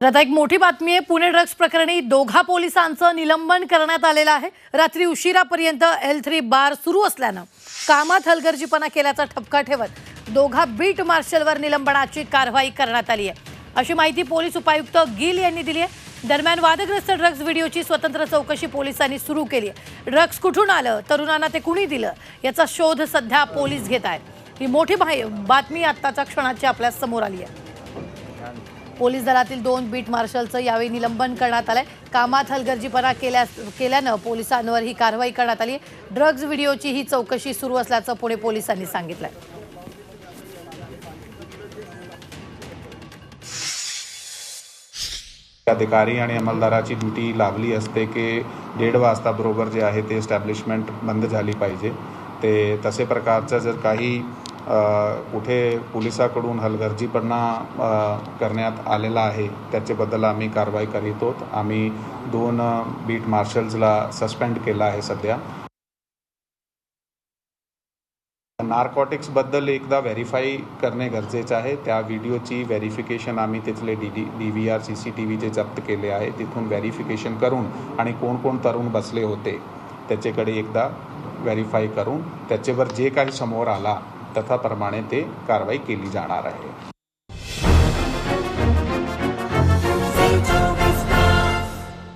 आता एक मोठी बातमी आहे. पुणे ड्रग्ज प्रकरणी दोघा पोलिसांचं निलंबन करण्यात आलेलं आहे. रात्री उशिरापर्यंत एल थ्री बार सुरू असल्यानं कामात हलगर्जीपणा केल्याचा ठपका ठेवत दोघा बीट मार्शलवर निलंबनाची कारवाई करण्यात आली आहे. अशी माहिती पोलीस उपायुक्त गिल यांनी दिली आहे. दरम्यान वादग्रस्त ड्रग्ज व्हिडिओची स्वतंत्र चौकशी पोलिसांनी सुरू केली आहे. ड्रग्ज कुठून आलं तरुणांना ते कुणी दिलं याचा शोध सध्या पोलीस घेत आहेत. ही मोठी बातमी आत्ताच्या क्षणाची आपल्यासमोर आली आहे. पोलीस दलातील दोन बीट मार्शलचं यावेळी निलंबन करण्यात आलंय. कामात हलगर्जीपणा केल्या केल्यानं पोलिसांवर ही कारवाई करण्यात आली. ड्रग्ज व्हिडिओची ही चौकशी सुरू असल्याचं पुणे पोलिसांनी सांगितलंय. अधिकारी आणि अंमलदाराची ड्युटी लागली असते की दीड वाजता बरोबर जे आहे ते एस्टॅब्लिशमेंट बंद झाली पाहिजे. ते तसे प्रकारचं जर काही कुठे पोलिसाकडून हलगर्जीपणा करण्यात आलेला आहे त्याच्याबद्दल आम्ही कारवाई करीत आहोत. आम्ही दोन बीट मार्शल्सला सस्पेंड केलं आहे सध्या. नार्कॉटिक्सबद्दल एकदा व्हेरीफाय करणे गरजेचं आहे. त्या व्हिडिओची व्हेरिफिकेशन आम्ही तिथले D D D V R C C T V जे जप्त केले आहे तिथून व्हेरिफिकेशन करून आणि कोण कोण तरुण बसले होते त्याच्याकडे एकदा व्हेरीफाय करून त्याच्यावर जे काही समोर आला तथाप्रमाणे ते कारवाई केली जाणार आहे.